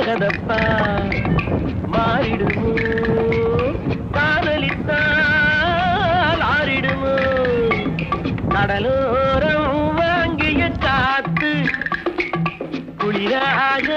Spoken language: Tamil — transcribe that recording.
தகதப்பா மாறிடுமோ? காதலித்தால் ஆறிடுமோ? கடலோரம் வாங்கிய காத்து குளிராக